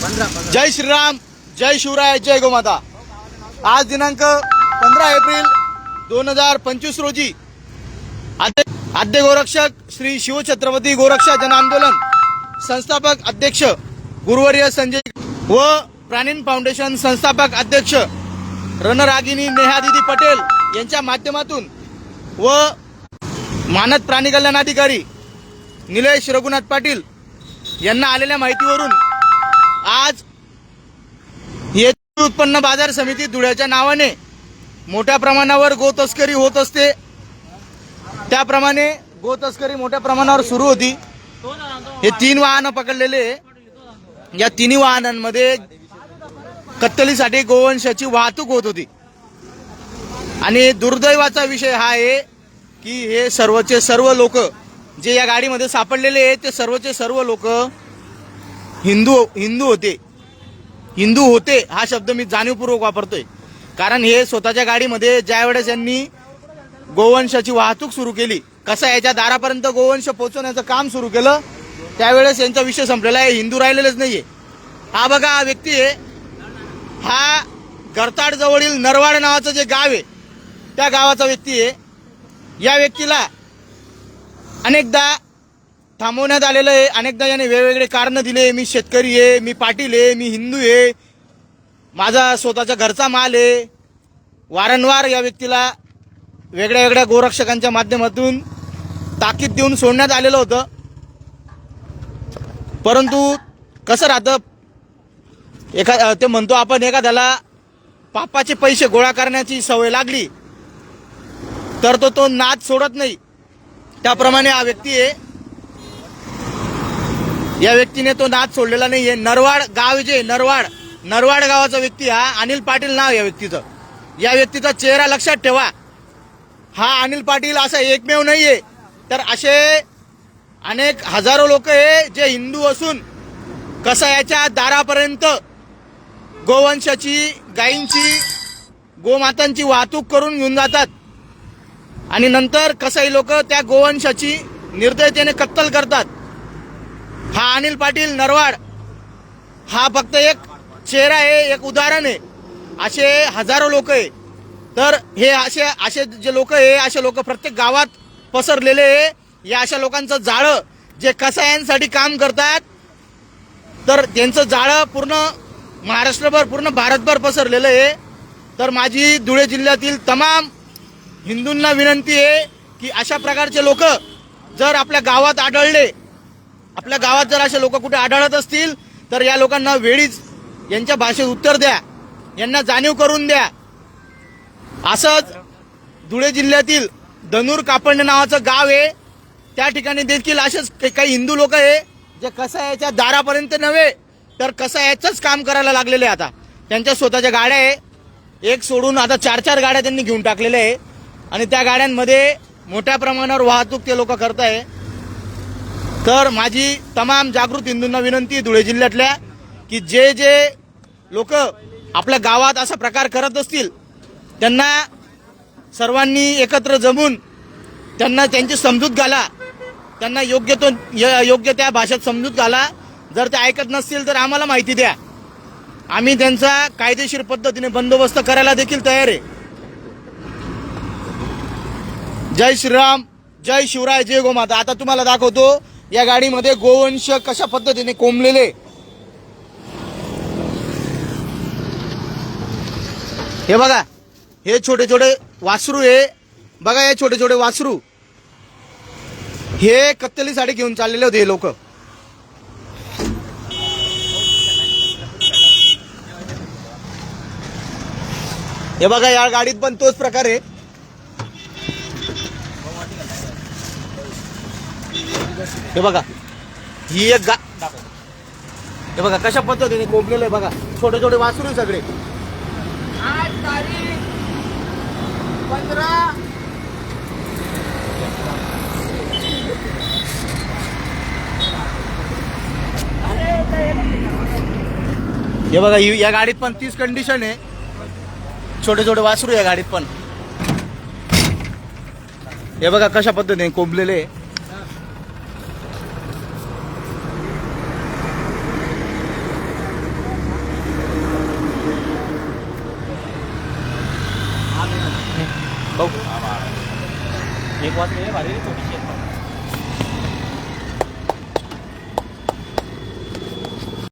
जय श्रीराम जय शिवराय जय गोमाता. आज दिनांक पंधरा एप्रिल दोन हजार पंचवीस रोजी आद्य आद्य गोरक्षक श्री शिवछत्रपती गोरक्षा जन आंदोलन संस्थापक अध्यक्ष गुरुवर्य संजय व प्राणीन फाउंडेशन संस्थापक अध्यक्ष रणरागिनी नेहादिदी पटेल यांच्या माध्यमातून व मानद प्राणी कल्याण अधिकारी निलेश रघुनाथ पाटील यांना आलेल्या माहितीवरून आज येथील उत्पन्न बाजार समिती धुळ्याच्या नावाने मोठ्या प्रमाणावर गो तस्करी होत असते. त्याप्रमाणे गो तस्करी मोठ्या प्रमाणावर सुरू होती. हे तीन वाहनं पकडलेले. या तिन्ही वाहनांमध्ये कत्तलीसाठी गोवंशाची वाहतूक होत होती. आणि दुर्दैवाचा विषय हा आहे की हे सर्वचे सर्व लोक जे या गाडीमध्ये सापडलेले आहेत ते सर्वचे सर्व लोक हिंदू हिंदू होते. हिंदू होते हा शब्द मी जाणीवपूर्वक वापरतोय. कारण हे स्वतःच्या गाडीमध्ये ज्या वेळेस यांनी गोवंशाची वाहतूक सुरू केली कसं याच्या दारापर्यंत गोवंश पोहोचवण्याचं काम सुरू केलं त्यावेळेस यांचा विषय संपलेला आहे. हिंदू राहिलेलेच नाहीये. हा बघा हा व्यक्ती आहे. हा गरताड जवळील नरवाड नावाचं जे गाव आहे त्या गावाचा व्यक्ती आहे. या व्यक्तीला अनेकदा थांबवण्यात आलेलं आहे. अनेकदा याने वेगवेगळे कारणं दिले. मी शेतकरी आहे मी पाटील आहे मी हिंदू आहे. माझा स्वतःचा घरचा माल आहे. वारंवार या व्यक्तीला वेगळ्या वेगळ्या गोरक्षकांच्या माध्यमातून ताकीद देऊन सोडण्यात आलेलं होतं. परंतु कसं राहतं? एखा ते म्हणतो आपण एखाद्याला पापाचे पैसे गोळा करण्याची सवय लागली तर तो तो नाद सोडत नाही. त्याप्रमाणे हा व्यक्ती आहे. या व्यक्तीने तो नाद सोडलेला नाहीये. नरवाड गाव जे नरवाड नरवाड गावाचा व्यक्ती हा अनिल पाटील नाव या व्यक्तीचं. या व्यक्तीचा चेहरा लक्षात ठेवा. हा अनिल पाटील असा एकमेव नाहीये. तर असे अनेक हजारो लोक हे जे हिंदू असून कसायाच्या दारापर्यंत गोवंशाची गायींची गोमातांची वाहतूक करून घेऊन जातात. आणि नंतर कसाई लोक त्या गोवंशाची निर्दयतेने कत्तल करतात. हा अनिल पाटील नरवाड. हा फक्त एक चेहरा आहे एक उदाहरण आहे. असे हजारो लोक आहे. तर हे असे असे जे लोक आहे असे लोक प्रत्येक गावात पसरलेले आहे. या अशा लोकांचं जाळं जे कसायांसाठी काम करतात तर त्यांचं जाळं पूर्ण महाराष्ट्रभर पूर्ण भारतभर पसरलेलं आहे. तर माझी धुळे जिल्ह्यातील तमाम हिंदूंना विनंती आहे की अशा प्रकारचे लोक जर आपल्या गावात आढळले आपल्या गावात जर असे लोक कुठे आढळत असतील तर या लोकांना वेळीच यांच्या भाषेत उत्तर द्या. यांना जाणीव करून द्या. असंच धुळे जिल्ह्यातील धनूर कापडणे नावाचं गाव आहे. त्या ठिकाणी देखील असेच काही- काही हिंदू लोक आहे जे कसायाच्या दारापर्यंत नव्हे तर कसायाचंच काम करायला लागलेले आहे आता. त्यांच्या स्वतःच्या गाड्या आहे. एक सोडून आता चार चार गाड्या त्यांनी घेऊन टाकलेल्या आहे. आणि त्या गाड्यांमध्ये मोठ्या प्रमाणावर वाहतूक ते लोक करत आहे तर माझी तमाम जागृत हिंदूंना विनंती आहे धुळे जिल्ह्यातल्या की जे जे लोक आपल्या गावात असा प्रकार करत असतील त्यांना सर्वांनी एकत्र जमून त्यांना त्यांची समजूत घाला त्यांना योग्य तो य- योग्य त्या भाषेत समजूत घाला. जर ते ऐकत नसतील तर आम्हाला माहिती द्या. आम्ही त्यांचा कायदेशीर पद्धतीने बंदोबस्त करायला देखील तयार आहे. जय श्रीराम जय शिवराय जय गोमाता. आता तुम्हाला दाखवतो या गाडीमध्ये गोवंश कशा पद्धतीने कोंबलेले? हे बघा हे छोटे छोटे वासरू हे. बघा हे छोटे छोटे वासरू. हे कत्तलीसाठी घेऊन चाललेले होते हे लोक. हे बघा या गाडीत पण तोच प्रकार आहे. हे बघा ही एक गा हे बघा कशा पद्धतीने कोंबलेलं आहे बघा. छोटे छोटे वासरू सगळे. आठ तारीख पंधरा. हे बघा या गाडीत पण तीच कंडिशन आहे. छोटे छोटे वासरू या गाडीत पण. हे बघा कशा पद्धतीने कोंबलेले आहे. બહુ. એક વાત એ મારી થોડી છે